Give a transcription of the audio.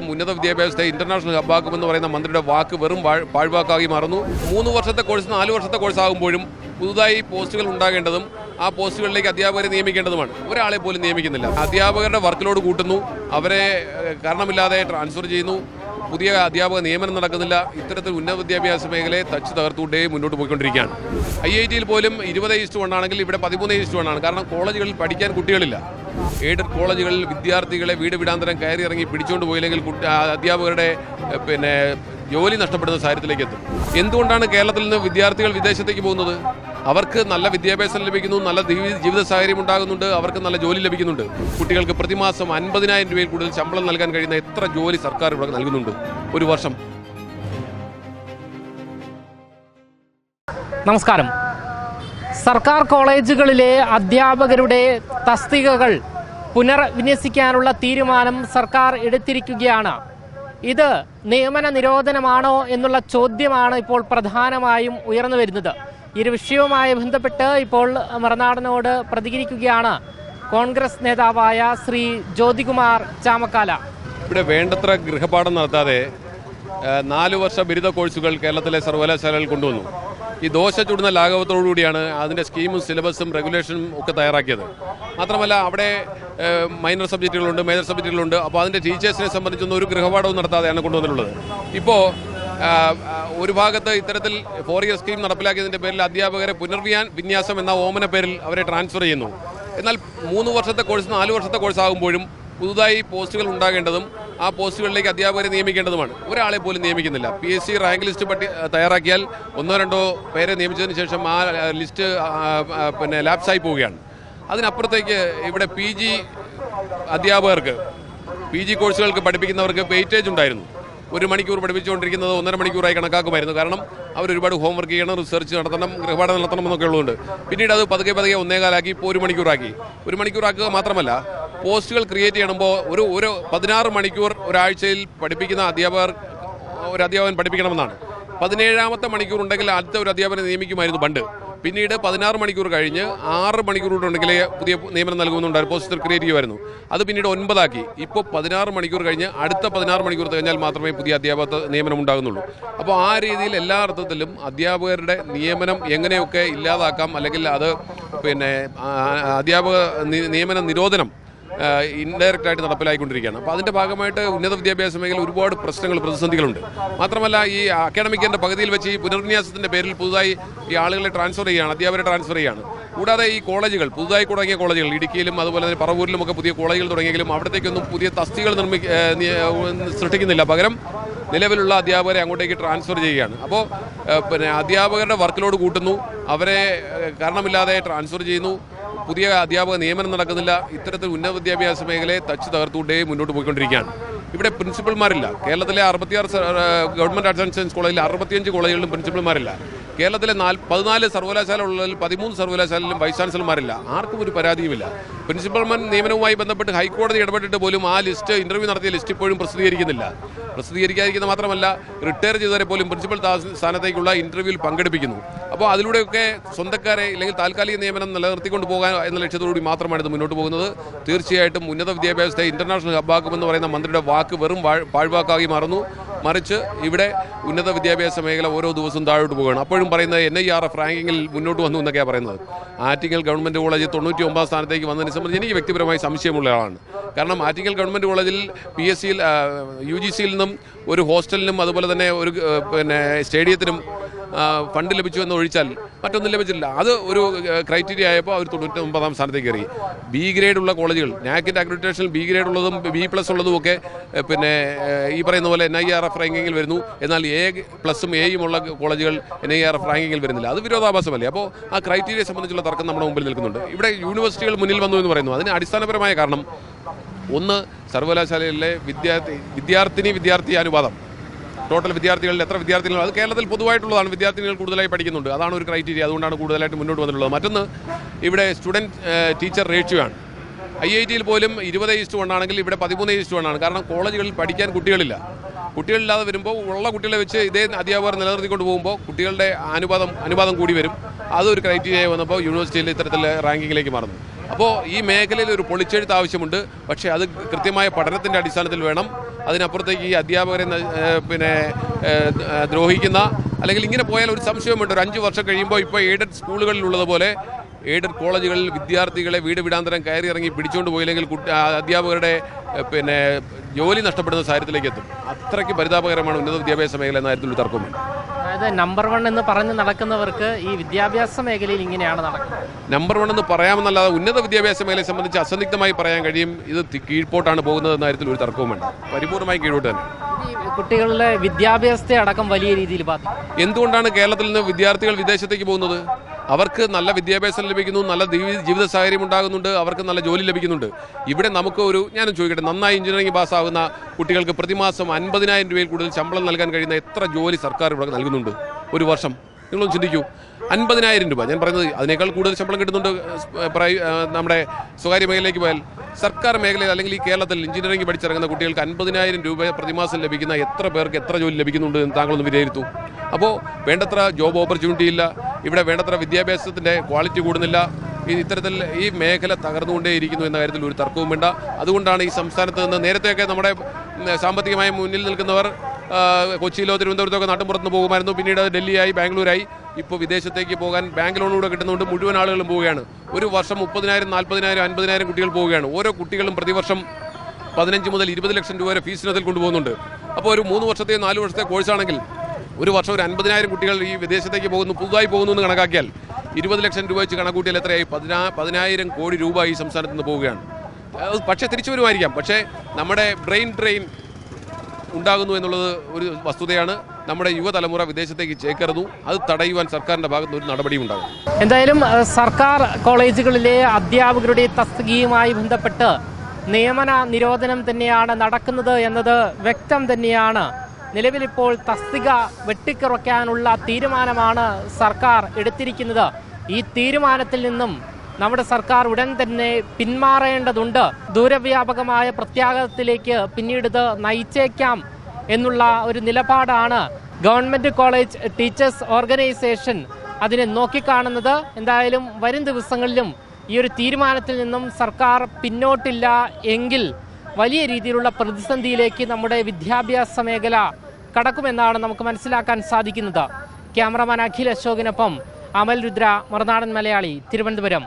ഉന്നത വിദ്യാഭ്യാസത്തെ ഇന്റർനാഷണൽ ഹബ്ബാക്കുമെന്ന് പറയുന്ന മന്ത്രിയുടെ വാക്ക് വെറും പാഴ്വാക്കായി മാറുന്നു. മൂന്ന് വർഷത്തെ കോഴ്സ് നാല് വർഷത്തെ കോഴ്സ് ആകുമ്പോഴും പുതുതായി പോസ്റ്റുകൾ ഉണ്ടാകേണ്ടതും ആ പോസ്റ്റുകളിലേക്ക് അധ്യാപകരെ നിയമിക്കേണ്ടതുമാണ്. ഒരാളെ പോലും നിയമിക്കുന്നില്ല. അധ്യാപകരുടെ വർക്ക് ലോഡ് കൂട്ടുന്നു. അവരെ കാരണമില്ലാതെ ട്രാൻസ്ഫർ ചെയ്യുന്നു. പുതിയ അധ്യാപക നിയമനം നടക്കുന്നില്ല. ഇത്തരത്തിൽ ഉന്നത വിദ്യാഭ്യാസ മേഖലയെ തച്ച് തകർത്തുകൊണ്ടേ മുന്നോട്ട് പോയിക്കൊണ്ടിരിക്കുകയാണ്. ഐ ഐ ടിയിൽ പോലും ഇരുപത് ഈസ്റ്റ് വണ്ണാണെങ്കിൽ ഇവിടെ പതിമൂന്ന് ഈസ്റ്റ് വണ്ണാണ് കാരണം കോളേജുകളിൽ പഠിക്കാൻ കുട്ടികളില്ല. എയ്ഡഡ് കോളേജുകളിൽ വിദ്യാർത്ഥികളെ വീട് വിടാന്തരം കയറി ഇറങ്ങി പിടിച്ചുകൊണ്ട് പോയില്ലെങ്കിൽ അധ്യാപകരുടെ പിന്നെ ജോലി നഷ്ടപ്പെടുന്ന സാഹചര്യത്തിലേക്ക് എത്തും. എന്തുകൊണ്ടാണ് കേരളത്തിൽ നിന്ന് വിദ്യാർത്ഥികൾ വിദേശത്തേക്ക് പോകുന്നത്? അവർക്ക് നല്ല വിദ്യാഭ്യാസം ലഭിക്കുന്നു നല്ല ജീവിത സാഹചര്യം ഉണ്ടാകുന്നുണ്ട് അവർക്ക് നല്ല ജോലി ലഭിക്കുന്നുണ്ട്. കുട്ടികൾക്ക് പ്രതിമാസം അൻപതിനായിരം രൂപയിൽ കൂടുതൽ ശമ്പളം നൽകാൻ കഴിയുന്ന എത്ര ജോലി സർക്കാർ ഇവിടെ നൽകുന്നുണ്ട്? ഒരു വർഷം. നമസ്കാരം. സർക്കാർ കോളേജുകളിലെ അധ്യാപകരുടെ തസ്തികകൾ പുനർവിന്യസിക്കാനുള്ള തീരുമാനം സർക്കാർ എടുത്തിരിക്കുകയാണ്. ഇത് നിയമന നിരോധനമാണോ എന്നുള്ള ചോദ്യമാണ് ഇപ്പോൾ പ്രധാനമായും ഉയർന്നു വരുന്നത്. ഈ വിഷയവുമായി ബന്ധപ്പെട്ട് ഇപ്പോൾ മറുനാടനോട് പ്രതികരിക്കുകയാണ് കോൺഗ്രസ് നേതാവായ ശ്രീ ജ്യോതികുമാർ ചാമക്കാല. ഇവിടെ വേണ്ടത്ര ഗൃഹപാഠം നടത്താതെ നാലു വർഷ ബിരുദ കോഴ്സുകൾ കേരളത്തിലെ സർവകലാശാലകൾ കൊണ്ടുവന്നു. ഈ ദോശ ചുടുന്ന ലാഘവത്തോടുകൂടിയാണ് അതിന്റെ സ്കീമും സിലബസും റെഗുലേഷനും ഒക്കെ തയ്യാറാക്കിയത്. മാത്രമല്ല അവിടെ മൈനർ സബ്ജക്റ്റുകളുണ്ട് മേജർ സബ്ജക്റ്റുകളുണ്ട് അപ്പോൾ അതിന്റെ ടീച്ചേഴ്സിനെ സംബന്ധിച്ചൊന്നും ഒരു ഗൃഹപാഠവും നടത്താതെയാണ് കൊണ്ടുവന്നിട്ടുള്ളത്. ഇപ്പോൾ ഒരു ഭാഗത്ത് ഇത്തരത്തിൽ ഫോർ ഇയർ സ്കീം നടപ്പിലാക്കിയതിന്റെ പേരിൽ അധ്യാപകരെ പുനർവിയാൻ വിന്യാസം എന്ന ഓമന പേരിൽ അവരെ ട്രാൻസ്ഫർ ചെയ്യുന്നു. എന്നാൽ മൂന്ന് വർഷത്തെ കോഴ്സ് നാല് വർഷത്തെ കോഴ്സ് ആകുമ്പോഴും പുതുതായി പോസ്റ്റുകൾ ഉണ്ടാകേണ്ടതും ആ പോസ്റ്റുകളിലേക്ക് അധ്യാപകരെ നിയമിക്കേണ്ടതുമാണ്. ഒരാളെ പോലും നിയമിക്കുന്നില്ല. P S C rank list പട്ടി തയ്യാറാക്കിയാൽ ഒന്നോ രണ്ടോ പേരെ നിയമിച്ചതിന് ശേഷം ആ ലിസ്റ്റ് പിന്നെ ലാപ്സായി പോവുകയാണ്. അതിനപ്പുറത്തേക്ക് ഇവിടെ പി ജി അധ്യാപകർക്ക് പി ജി കോഴ്സുകൾക്ക് പഠിപ്പിക്കുന്നവർക്ക് വെയിറ്റേജ് ഉണ്ടായിരുന്നു. ഒരു മണിക്കൂർ പഠിപ്പിച്ചുകൊണ്ടിരിക്കുന്നത് ഒന്നര മണിക്കൂറായി കണക്കാക്കുമായിരുന്നു. കാരണം അവർ ഒരുപാട് ഹോംവർക്ക് ചെയ്യണം റിസർച്ച് നടത്തണം ഗൃഹപാഠം നടത്തണം എന്നൊക്കെ ഉള്ളതുകൊണ്ട്. പിന്നീട് അത് പതുക്കെ പതുക്കെ ഒന്നേകാലാക്കി ഇപ്പോൾ ഒരു മണിക്കൂറാക്കി. ഒരു മണിക്കൂറാക്കുക മാത്രമല്ല പോസ്റ്റുകൾ ക്രിയേറ്റ് ചെയ്യണമ്പോൾ ഒരു ഒരു പതിനാറ് മണിക്കൂർ ഒരാഴ്ചയിൽ പഠിപ്പിക്കുന്ന അധ്യാപകർ ഒരു അധ്യാപകൻ പഠിപ്പിക്കണമെന്നാണ്. പതിനേഴാമത്തെ മണിക്കൂർ ഉണ്ടെങ്കിൽ അടുത്ത ഒരു അധ്യാപകനെ നിയമിക്കുമായിരുന്നു പണ്ട്. പിന്നീട് പതിനാറ് മണിക്കൂർ കഴിഞ്ഞ് ആറ് മണിക്കൂർ കൂടെ ഉണ്ടെങ്കിൽ പുതിയ നിയമനം നൽകുന്നുണ്ടായിരുന്നു പോസ്റ്റർ ക്രിയേറ്റ് ചെയ്യുമായിരുന്നു. അത് പിന്നീട് ഒൻപതാക്കി. ഇപ്പോൾ പതിനാറ് മണിക്കൂർ കഴിഞ്ഞ് അടുത്ത പതിനാറ് മണിക്കൂർ കഴിഞ്ഞാൽ മാത്രമേ പുതിയ അധ്യാപക നിയമനം ഉണ്ടാകുന്നുള്ളൂ. അപ്പോൾ ആ രീതിയിൽ എല്ലാ അർത്ഥത്തിലും അധ്യാപകരുടെ നിയമനം എങ്ങനെയൊക്കെ ഇല്ലാതാക്കാം അല്ലെങ്കിൽ അത് പിന്നെ അധ്യാപക നിയമന നിരോധനം ഇൻഡയറക്റ്റ് ആയിട്ട് നടപ്പിലായിക്കൊണ്ടിരിക്കുകയാണ്. അപ്പോൾ അതിന്റെ ഭാഗമായിട്ട് ഉന്നത വിദ്യാഭ്യാസ മേഖല ഒരുപാട് പ്രശ്നങ്ങൾ പ്രതിസന്ധികളുണ്ട്. മാത്രമല്ല ഈ അക്കാഡമിക്കിന്റെ പകുതിയിൽ വെച്ച് ഈ പുനർവിന്യാസത്തിന്റെ പേരിൽ പുതുതായി ഈ ആളുകളെ ട്രാൻസ്ഫർ ചെയ്യുകയാണ് അധ്യാപകരെ ട്രാൻസ്ഫർ ചെയ്യുകയാണ്. കൂടാതെ ഈ കോളേജുകൾ പുതുതായി തുടങ്ങിയ കോളേജുകൾ ഇടുക്കിയിലും അതുപോലെ തന്നെ പറവൂരിലും ഒക്കെ പുതിയ കോളേജുകൾ തുടങ്ങിയെങ്കിലും അവിടത്തേക്കൊന്നും പുതിയ തസ്തികൾ നിർമ്മി സൃഷ്ടിക്കുന്നില്ല. പകരം നിലവിലുള്ള അധ്യാപകരെ അങ്ങോട്ടേക്ക് ട്രാൻസ്ഫർ ചെയ്യുകയാണ്. അപ്പോൾ പിന്നെ അധ്യാപകരുടെ വർക്ക് ലോഡ് കൂട്ടുന്നു. അവരെ കാരണമില്ലാതെ ട്രാൻസ്ഫർ ചെയ്യുന്നു. പുതിയ അധ്യാപക നിയമനം നടക്കുന്നില്ല. ഇത്തരത്തിൽ ഉന്നത വിദ്യാഭ്യാസ മേഖലയെ തച്ച് തകർത്തുകൊണ്ടേ മുന്നോട്ട് പോയിക്കൊണ്ടിരിക്കുകയാണ്. ഇവിടെ പ്രിൻസിപ്പൽമാരില്ല. കേരളത്തിലെ അറുപത്തിയാറ് ഗവൺമെന്റ് ആർട്സ് ആൻഡ് സയൻസ് കോളേജിൽ അറുപത്തിയഞ്ച് കോളേജുകളിലും പ്രിൻസിപ്പൽമാരില്ല. കേരളത്തിലെ നാല് പതിനാല് സർവകലാശാല ഉള്ളതിൽ പതിമൂന്ന് സർവകലാശാലയിലും വൈസ് ചാൻസലർമാരില്ല. ആർക്കും ഒരു പരാതിയുമില്ല. പ്രിൻസിപ്പൽമാർ നിയമനവുമായി ബന്ധപ്പെട്ട് ഹൈക്കോടതി ഇടപെട്ടിട്ട് പോലും ആ ലിസ്റ്റ് ഇന്റർവ്യൂ നടത്തിയ ലിസ്റ്റ് ഇപ്പോഴും പ്രസിദ്ധീകരിക്കുന്നില്ല. പ്രസിദ്ധീകരിക്കാതിരിക്കുന്ന മാത്രമല്ല റിട്ടയർ ചെയ്തവരെ പോലും പ്രിൻസിപ്പൽ സ്ഥാനത്തേക്കുള്ള ഇന്റർവ്യൂവിൽ പങ്കെടുപ്പിക്കുന്നു. അപ്പോൾ അതിലൂടെയൊക്കെ സ്വന്തക്കാരെ അല്ലെങ്കിൽ താൽക്കാലിക നിയമനം നിലനിർത്തിക്കൊണ്ട് പോകാൻ എന്ന ലക്ഷ്യത്തോടുകൂടി മാത്രമാണ് ഇത് മുന്നോട്ട് പോകുന്നത്. തീർച്ചയായിട്ടും ഉന്നത വിദ്യാഭ്യാസത്തെ ഇന്റർനാഷണൽ ഹബ്ബാക്കുമെന്ന് പറയുന്ന മന്ത്രിയുടെ വാക്ക് വെറും പാഴ്വാക്കായി മാറുന്നു. മറിച്ച് ഇവിടെ ഉന്നത വിദ്യാഭ്യാസ മേഖല ഓരോ ദിവസവും താഴോട്ട് പോകുകയാണ് അപ്പോഴും പറയുന്നത് എൻ ഐ ആർ എഫ് റാങ്കിങ്ങിൽ മുന്നോട്ട് വന്നു എന്നൊക്കെയാണ് പറയുന്നത്. ആറ്റിങ്ങൽ ഗവൺമെന്റ് കോളേജ് തൊണ്ണൂറ്റി ഒമ്പതാം സ്ഥാനത്തേക്ക് വന്നതിനെ സംബന്ധിച്ച് എനിക്ക് വ്യക്തിപരമായി സംശയമുള്ള ആളാണ്. കാരണം ആറ്റിങ്ങൽ ഗവൺമെന്റ് കോളേജിൽ പി എസ് സിയിൽ യു ജി സിയിൽ നിന്നും ഒരു ഹോസ്റ്റലിനും അതുപോലെ തന്നെ ഒരു പിന്നെ സ്റ്റേഡിയത്തിനും ഫണ്ട് ലഭിച്ചു എന്ന് ഒഴിച്ചാൽ മറ്റൊന്നും ലഭിച്ചില്ല. അത് ഒരു ക്രൈറ്റീരിയ ആയപ്പോൾ അവർ തൊണ്ണൂറ്റി ഒമ്പതാം സ്ഥാനത്തേക്ക് കയറി. ബി ഗ്രേഡ് ഉള്ള കോളേജുകൾ നാക്കിന്റെ അക്രഡിറ്റേഷനിൽ ബി ഗ്രേഡ് ഉള്ളതും ബി പ്ലസ് ഉള്ളതും ഒക്കെ പിന്നെ ഈ പറയുന്ന പോലെ എൻ ഐ ആർ എഫ് റാങ്കിങ്ങിൽ വരുന്നു. എന്നാൽ എ പ്ലസും എയും ഉള്ള കോളേജുകൾ എൻ ഐ ആർ എഫ് റാങ്കിങ്ങിൽ വരുന്നില്ല. അത് വിരോധാഭാസമല്ലേ? അപ്പോൾ ആ ക്രൈറ്റീരിയ സംബന്ധിച്ചുള്ള തർക്കം നമ്മുടെ മുമ്പിൽ നിൽക്കുന്നുണ്ട്. ഇവിടെ യൂണിവേഴ്സിറ്റികൾ മുന്നിൽ വന്നു എന്ന് പറയുന്നു. അതിന് അടിസ്ഥാനപരമായ കാരണം ഒന്ന് സർവകലാശാലയിലെ വിദ്യാർത്ഥി വിദ്യാർത്ഥിനി വിദ്യാർത്ഥി അനുപാതം. ടോട്ടൽ വിദ്യാർത്ഥികളിൽ എത്ര വിദ്യാർത്ഥികൾ? അത് കേരളത്തിൽ പൊതുവായിട്ടുള്ളതാണ്. വിദ്യാർത്ഥികൾ കൂടുതലായി പഠിക്കുന്നുണ്ട്. അതാണ് ഒരു ക്രൈറ്റീരിയ അതുകൊണ്ടാണ് കൂടുതലായിട്ട് മുന്നോട്ട് വന്നിട്ടുള്ളത്. മറ്റൊന്ന് ഇവിടെ സ്റ്റുഡന്റ് ടീച്ചർ റേഷ്യോ ആണ്. ഐ ഐ ടിയിൽ പോലും ഇരുപത് ഈസ്റ്റ് ആണെങ്കിൽ ഇവിടെ പതിമൂന്ന് ഈസ്റ്റ് ആണ്. കാരണം കോളേജുകളിൽ പഠിക്കാൻ കുട്ടികളില്ല. കുട്ടികളില്ലാതെ വരുമ്പോൾ ഉള്ള കുട്ടികളെ വെച്ച് ഇതേ അധ്യാപകർ നിലനിർത്തിക്കൊണ്ട് പോകുമ്പോൾ കുട്ടികളുടെ അനുപാതം അനുപാതം കൂടി വരും. അതൊരു ക്രൈറ്റീരിയ വന്നപ്പോൾ യൂണിവേഴ്സിറ്റിയിൽ ഇത്തരത്തിൽ റാങ്കിങ്ങിലേക്ക് മാറുന്നു. അപ്പോൾ ഈ മേഖലയിൽ ഒരു പൊളിച്ചെഴുത്ത് ആവശ്യമുണ്ട്. പക്ഷേ അത് കൃത്യമായ പഠനത്തിന്റെ അടിസ്ഥാനത്തിൽ വേണം. അതിനപ്പുറത്തേക്ക് ഈ അധ്യാപകരെ പിന്നെ ദ്രോഹിക്കുന്ന അല്ലെങ്കിൽ ഇങ്ങനെ പോയാൽ ഒരു സംശയമുണ്ട്. ഒരു അഞ്ച് വർഷം കഴിയുമ്പോൾ ഇപ്പോൾ എയ്ഡഡ് സ്കൂളുകളിലുള്ളതുപോലെ എയ്ഡഡ് കോളേജുകളിൽ വിദ്യാർത്ഥികളെ വീട് വിടാന്തരം കയറി ഇറങ്ങി പിടിച്ചുകൊണ്ട് പോയില്ലെങ്കിൽ അധ്യാപകരുടെ പിന്നെ ജോലി നഷ്ടപ്പെടുന്ന സാഹചര്യത്തിലേക്ക് എത്തും. അത്രയ്ക്ക് പരിതാപകരമാണ് ഉന്നത വിദ്യാഭ്യാസ മേഖല എന്ന കാര്യത്തിൽ തർക്കമുണ്ട് അതായത് നമ്പർ വൺ എന്ന് പറഞ്ഞ് നടക്കുന്നവർക്ക് ഈ വിദ്യാഭ്യാസ മേഖലയിൽ ഇങ്ങനെയാണ് നടക്കുന്നത്. നമ്പർ വൺ എന്ന് പറയാമെന്നല്ലാതെ ഉന്നത വിദ്യാഭ്യാസ മേഖലയെ സംബന്ധിച്ച് അസന്നിഗ്ധമായി പറയാൻ കഴിയും. ഇത് കീഴ്പോട്ടാണ് പോകുന്നത് എന്ന കാര്യത്തിൽ ഒരു തർക്കവും വേണ്ട. പരിപൂർണമായി കീഴോട്ട് തന്നെ. കുട്ടികളുടെ വിദ്യാഭ്യാസത്തെ അടക്കം വലിയ രീതിയിൽ ബാധിക്കും. എന്തുകൊണ്ടാണ് കേരളത്തിൽ നിന്ന് വിദ്യാർത്ഥികൾ വിദേശത്തേക്ക് പോകുന്നത്? അവർക്ക് നല്ല വിദ്യാഭ്യാസം ലഭിക്കുന്നു നല്ല ജീവിത സാഹചര്യം ഉണ്ടാകുന്നുണ്ട് അവർക്ക് നല്ല ജോലി ലഭിക്കുന്നുണ്ട്. ഇവിടെ നമുക്ക് ഒരു ഞാനും ചോദിക്കട്ടെ നന്നായി എഞ്ചിനീയറിംഗ് പാസ്സാകുന്ന കുട്ടികൾക്ക് പ്രതിമാസം അൻപതിനായിരം രൂപയിൽ കൂടുതൽ ശമ്പളം നൽകാൻ കഴിയുന്ന എത്ര ജോലി സർക്കാർ ഇവിടെ നൽകുന്നുണ്ട്? ഒരു വർഷം. നിങ്ങളൊന്ന് ചിന്തിക്കൂ. അൻപതിനായിരം രൂപ. ഞാൻ പറയുന്നത് അതിനേക്കാൾ കൂടുതൽ ശമ്പളം കിട്ടുന്നുണ്ട് നമ്മുടെ സ്വകാര്യ മേഖലയിലേക്ക് പോയാൽ. സർക്കാർ മേഖലയിൽ അല്ലെങ്കിൽ ഈ കേരളത്തിൽ എഞ്ചിനീയറിംഗ് പഠിച്ചിറങ്ങുന്ന കുട്ടികൾക്ക് അൻപതിനായിരം രൂപ പ്രതിമാസം ലഭിക്കുന്ന എത്ര പേർക്ക് എത്ര ജോലി ലഭിക്കുന്നുണ്ട് എന്ന് താങ്കളൊന്ന് വിലയിരുത്തൂ. അപ്പോൾ വേണ്ടത്ര ജോബ് ഓപ്പർച്യൂണിറ്റി ഇല്ല. ഇവിടെ വേണ്ടത്ര വിദ്യാഭ്യാസത്തിന്റെ ക്വാളിറ്റി കൂടുന്നില്ല. ഇത്തരത്തിൽ ഈ മേഖല തകർന്നുകൊണ്ടേയിരിക്കുന്നു എന്ന കാര്യത്തിൽ ഒരു തർക്കവും വേണ്ട. അതുകൊണ്ടാണ് ഈ സംസ്ഥാനത്ത് നിന്ന് നേരത്തെയൊക്കെ നമ്മുടെ സാമ്പത്തികമായി മുന്നിൽ നിൽക്കുന്നവർ കൊച്ചിയിലോ തിരുവനന്തപുരത്തോ ഒക്കെ നാട്ടിൻപുറത്ത് നിന്ന് പോകുമായിരുന്നു. പിന്നീട് ഡൽഹിയായി ബാംഗ്ലൂരായി. ഇപ്പോൾ വിദേശത്തേക്ക് പോകാൻ ബാങ്ക് ലോണിലൂടെ കിട്ടുന്നതുകൊണ്ട് മുഴുവൻ ആളുകളും പോവുകയാണ്. ഒരു വർഷം മുപ്പതിനായിരം നാൽപ്പതിനായിരം അൻപതിനായിരം കുട്ടികൾ പോവുകയാണ്. ഓരോ കുട്ടികളും പ്രതിവർഷം പതിനഞ്ച് മുതൽ ഇരുപത് ലക്ഷം രൂപ വരെ ഫീസിനത്തിൽ കൊണ്ടുപോകുന്നുണ്ട്. അപ്പോൾ ഒരു മൂന്ന് വർഷത്തെ നാല് വർഷത്തെ കോഴ്സാണെങ്കിൽ ഒരു വർഷം ഒരു അൻപതിനായിരം കുട്ടികൾ ഈ വിദേശത്തേക്ക് പോകുന്നു പുതുതായി പോകുന്നു എന്ന് കണക്കാക്കിയാൽ ഇരുപത് ലക്ഷം രൂപ വെച്ച് കണക്കൂട്ടിയാൽ എത്രയായി? പതിനാ പതിനായിരം കോടി രൂപ ഈ സംസ്ഥാനത്ത് നിന്ന് പോവുകയാണ്. പക്ഷേ തിരിച്ചു വരുമായിരിക്കാം പക്ഷേ നമ്മുടെ ബ്രെയിൻ ട്രെയിൻ ഉണ്ടാകുന്നു എന്നുള്ളത് ഒരു വസ്തുതയാണ്. നമ്മുടെ യുവതലമുറ വിദേശത്തേക്ക് ചേക്കരുന്നു അത് തടയുവാൻ സർക്കാരിന്റെ ഭാഗത്ത് ഒരു നടപടിയും ഉണ്ടാകും. എന്തായാലും സർക്കാർ കോളേജുകളിലെ അധ്യാപകരുടെ തസ്തികയുമായി ബന്ധപ്പെട്ട് നിയമന നിരോധനം തന്നെയാണ് നടക്കുന്നത് എന്നത് വ്യക്തം തന്നെയാണ്. നിലവിലിപ്പോൾ തസ്തിക വെട്ടിക്കുറയ്ക്കാനുള്ള തീരുമാനമാണ് സർക്കാർ എടുത്തിരിക്കുന്നത്. ഈ തീരുമാനത്തിൽ നിന്നും നമ്മുടെ സർക്കാർ ഉടൻ തന്നെ പിന്മാറേണ്ടതുണ്ട്. ദൂരവ്യാപകമായ പ്രത്യാഘാതത്തിലേക്ക് പിന്നീട് ഇത് നയിച്ചേക്കാം എന്നുള്ള ഒരു നിലപാടാണ് ഗവൺമെന്റ് കോളേജ് ടീച്ചേഴ്സ് ഓർഗനൈസേഷൻ അതിനെ നോക്കിക്കാണുന്നത്. എന്തായാലും വരും ദിവസങ്ങളിലും ഈ ഒരു തീരുമാനത്തിൽ നിന്നും സർക്കാർ പിന്നോട്ടില്ല എങ്കിൽ വലിയ രീതിയിലുള്ള പ്രതിസന്ധിയിലേക്ക് നമ്മുടെ വിദ്യാഭ്യാസ മേഖല കടക്കുമെന്നാണ് നമുക്ക് മനസ്സിലാക്കാൻ സാധിക്കുന്നത്. ക്യാമറമാൻ അഖിൽ അശോകിനൊപ്പം അമൽ രുദ്ര മറുനാടൻ മലയാളി തിരുവനന്തപുരം.